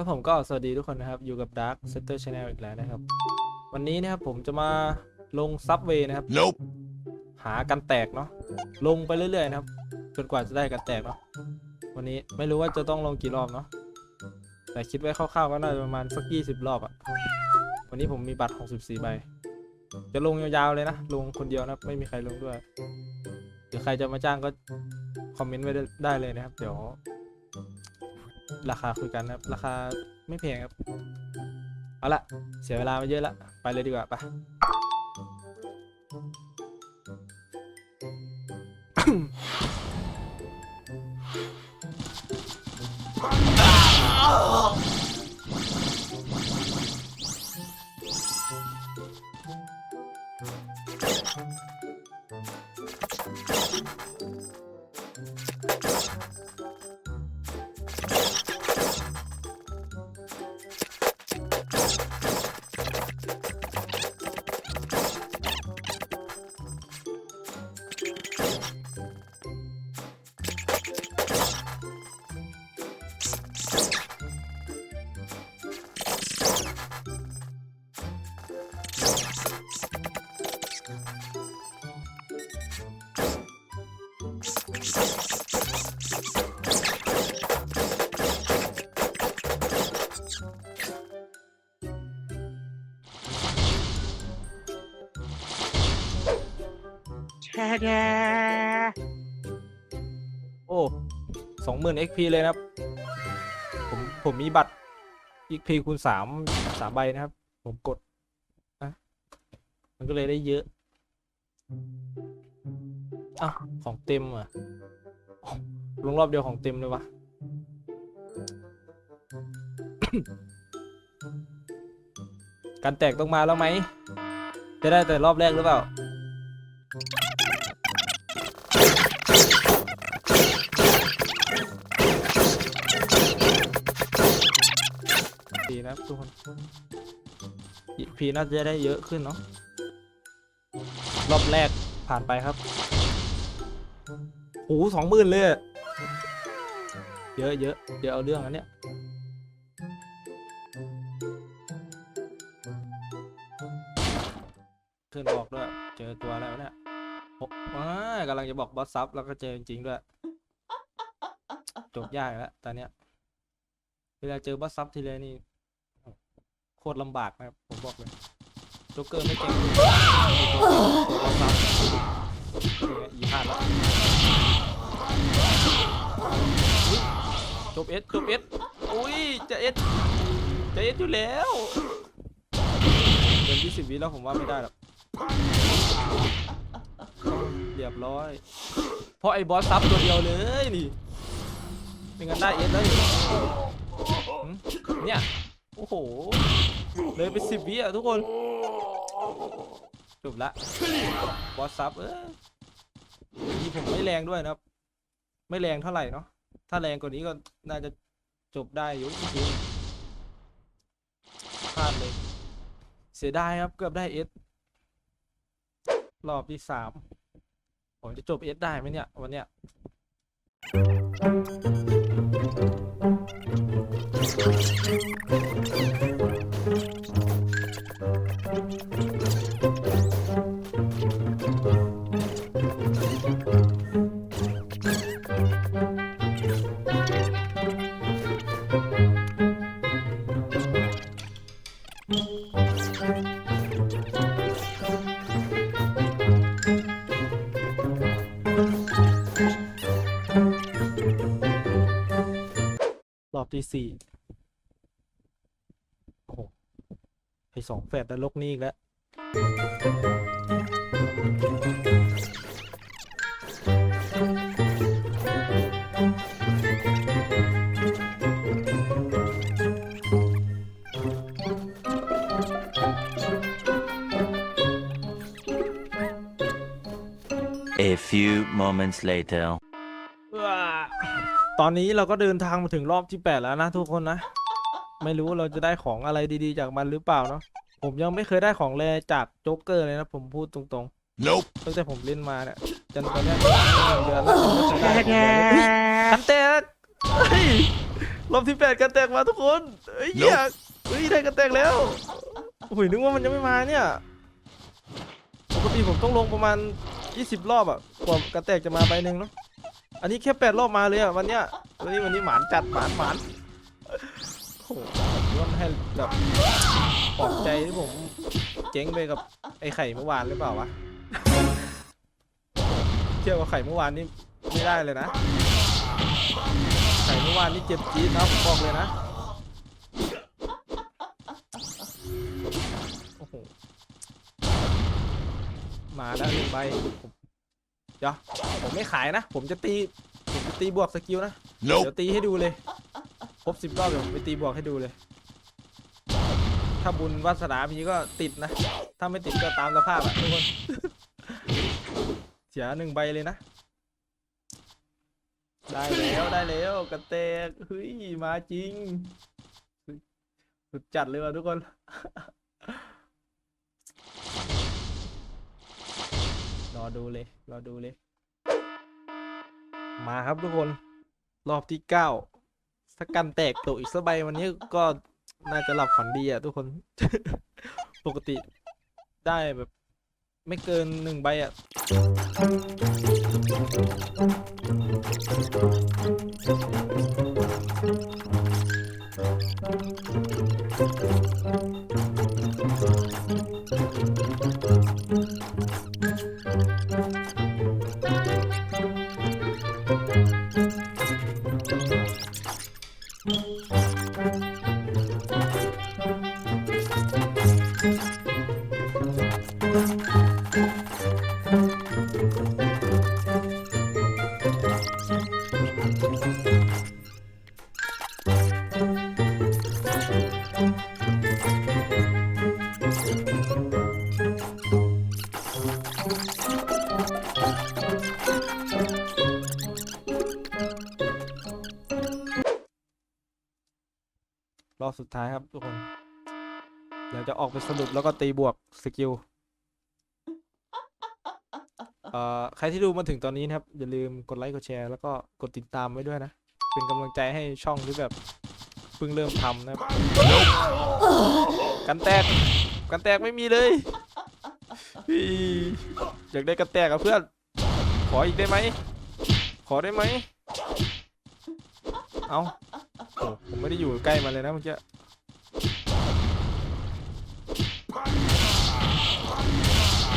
ครับผมก็สวัสดีทุกคนนะครับ อยู่กับ Dark Setter Channel อีกแล้วนะครับ วันนี้นะครับผมจะมาลงซับเวย์นะครับ Nope. หากันแตกเนาะลงไปเรื่อยๆนะครับจนกว่าจะได้กันแตกเนาะวันนี้ไม่รู้ว่าจะต้องลงกี่รอบเนาะแต่คิดไว้คร่าวๆก็น่าจะประมาณสัก 20 รอบอะวันนี้ผมมีบัตร 64 ใบ จะลงยาวๆเลยนะ ลงคนเดียวนะไม่มีใครลงด้วยหรือใครจะมาจ้างก็คอมเมนต์ไว้ได้ได้เลยนะครับ เดี๋ยว ราคาคุยกันนะครับ ราคาไม่แพงครับ เอาละเสียเวลามาเยอะละไปเลยดีกว่าไป โอ้สองหมื่น XP เลยนะครับ ผม ผมมีบัตร XP คูณสามสามใบนะครับ ผมกดนะมันก็เลยได้เยอะอ้าวของเต็มอะลงรอบเดียวของเต็มเลยวะการแตกต้องมาแล้วไหม จะได้แต่รอบแรกหรือเปล่า ดีนะทุกคนพีน่าจะได้เยอะขึ้นเนาะรอบแรกผ่านไปครับโอ้สองหมื่นเลยเยอะเยอะเดี๋ยวเอาเรื่องอันเนี้ยขึ้นบอกด้วยเจอตัวแล้วเนี่ยโอ้ยกำลังจะบอกบอสซับแล้วก็เจอจริงๆด้วยจบยากแล้วตอนเนี้ยเวลาเจอบอสซับทีไรนี่ โคตรลำบากนะครับ ผมบอกเลยโจ๊กเกอร์ไม่เก่งตัวตัวบอสซับนี่ไงอีพลาดแล้วจบเอสจบเอสอุ้ยจะเอสจะเอสอยู่แล้วเกินยี่สิบวิแล้วผมว่าไม่ได้หรอกเรียบร้อย เพราะไอ้บอสซับตัวเดียวเลยนี่ไม่งั้นได้เอสแล้วนี่เนี่ย โอ้โห เลยไปสิบวิอะทุกคนจบละบอสซับเออทีผมไม่แรงด้วยนะครับ ไม่แรงเท่าไหร่เนาะถ้าแรงกว่านี้ก็น่าจะจบได้อยู่จริงพลาดเลย เสียดายครับเกือบได้เอสรอบที่สามผมจะจบเอสได้ไหมเนี่ย วันเนี้ย Let's go. ที่สี่โอ้โหไอสองแฟดนรกนี่อีกแล้ว A few moments later. ว้าตอนนี้เราก็เดินทางมาถึงรอบที่แปดแล้วนะทุกคนนะ ไม่รู้เราจะได้ของอะไรดีๆ จากมันหรือเปล่าเนาะผมยังไม่เคยได้ของแรจากโจ๊กเกอร์เลยนะ ผมพูดตรง Nope. ๆตั้งแต่ผมเล่นมาเนี่ยจนตอนเนี้ยหนึ่งเดือนแล้วผมไม่เคยได้ของแรเลยเฮ้ยกันเตะเฮ้ยรอบที่แปดกันแตกมาทุกคนเฮ้ยเหี้ยเฮ้ยได้กันแตกแล้วโอ้ยนึกว่ามันยังไม่มาเนี่ยปกติผมต้องลงประมาณ 20 รอบอะกว่ากระแตกจะมาใบหนึ่งเนาะ อันนี้แค่แปดรอบมาเลยอะวันเนี้ยวันนี้วันนี้หมานจัดหมานหมานโอ้โหร่วมให้แบบปลอบใจที่ผมเจ๊งไปกับไอ้ไข่เมื่อวานหรือเปล่าวะเทียบกับไข่เมื่อวานนี่ไม่ได้เลยนะ ไข่เมื่อวานนี่เจ็บจี๊ดนะผมบอกเลยนะโอ้โหมาแล้วหนึ่งใบผม เดี๋ยวผมไม่ขายนะ ผมจะตีผมจะตีบวกสกิลนะเดี๋ยวตีให้ดูเลยครบสิบรอบเดี๋ยวผมไปตีบวกให้ดูเลย ถ้าบุญวาสนามีก็ติดนะ ถ้าไม่ติดก็ตามสภาพอะทุกคน เสียหนึ่งใบเลยนะ ได้แล้วได้แล้วกระแตกเฮ้ยมาจริงสุดสุดจัดเลยว่ะทุกคน รอ ดูเลย รอดูเลย มาครับทุกคน รอบที่เก้าถ้ากันแตกตัวอีกสักใบวันนี้ก็น่าจะหลับฝันดีอะทุกคน ปกติได้แบบ ไม่เกินหนึ่งใบอะ ร อบสุดท้ายครับทุกคน เดี๋ยวจะออกไปสรุปแล้วก็ตีบวกสกิลเอ่อใครที่ดูมาถึงตอนนี้นะครับ อย่าลืมกดไลค์กดแชร์แล้วก็กดติดตามไว้ด้วยนะ เป็นกำลังใจให้ช่องที่แบบเพิ่งเริ่มทำนะครับกันแตกกันแตกไม่มีเลยอีอยากได้กันแตกอะเพื่อน ขออีกได้ไหมขอได้ไหมเอา โอ้ผมไม่ได้อยู่ใกล้มันเลยนะเมื่อกี้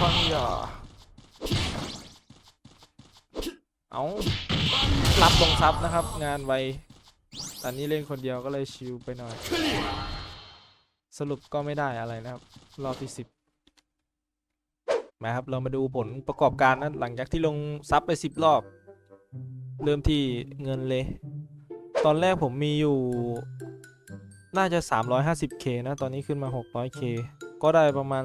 ฟังอย่าเอารับลงซับนะครับ งานไวตอนนี้เล่นคนเดียวก็เลยชิลไปหน่อย สรุปก็ไม่ได้อะไรนะครับ รอบที่สิบมาครับ เรามาดูผลประกอบการนะหลังจากที่ลงซับไปสิบรอบ เริ่มที่เงินเลย ตอนแรกผมมีอยู่ น่าจะ 350k นะ ตอนนี้ขึ้นมา 600k ก็ได้ประมาณ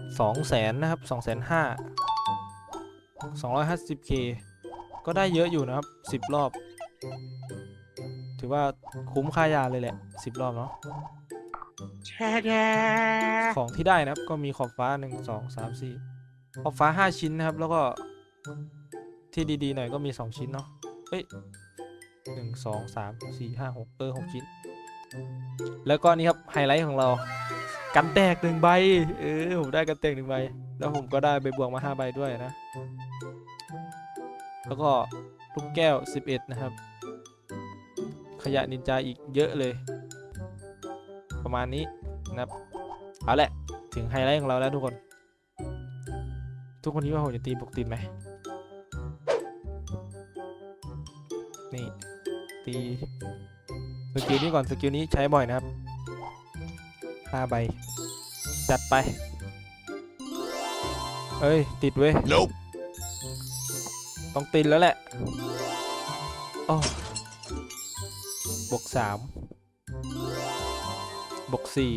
200,000นะครับ250,000 250k ก็ได้เยอะอยู่นะครับ 10 รอบ ถือว่าคุ้มค่ายาเลยแหละ 10 รอบเนาะของที่ได้นะครับ ก็มีขอบฟ้า 1 2 3 4 ขอบฟ้า 5 ชิ้นนะครับ แล้วก็ที่ดีๆหน่อยก็มี 2 ชิ้นเนาะเอ้ย หนึ่งสองสามสี่ห้าหกเออหกชิ้น แล้วก็นี่ครับไฮไลท์ของเรากันแตกหนึ่งใบเออผมได้กันแตกหนึ่งใบ แล้วผมก็ได้ใบบวกมาห้าใบด้วยนะ แล้วก็ลูกแก้ว11นะครับ ขยะนินจาอีกเยอะเลย ประมาณนี้นะครับเอาแหละถึงไฮไลท์ของเราแล้วทุกคน ทุกคนคิดว่าผมจะตีบวกติดไหม ตีสกิลนี้ก่อนสกิลนี้ใช้บ่อยนะครับห้าใบ จัดไป เอ้ย ติดเว้ย Nope. ต้องติดแล้วแหละโอ้บวกสามบวกสี่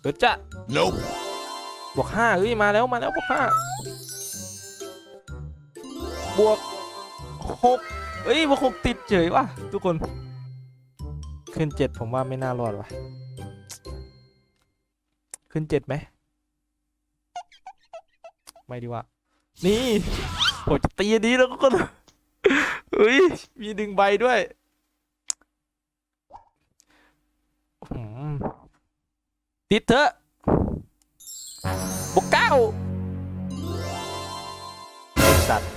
เดี๋ยวจะ Nope. บวกห้าเอ้ย มาแล้ว มาแล้วบวกห้าบวกหก เอ้ยบวกหกติดเฉยว่ะทุกคน ขึ้นเจ็ดผมว่าไม่น่ารอดว่ะ ขึ้นเจ็ดไหม ไม่ดีว่านี่ผมจะตีอันนี้แล้วก็คนเฮ้ย มีดึงใบด้วยติดเถอะบกเก้าสัตว์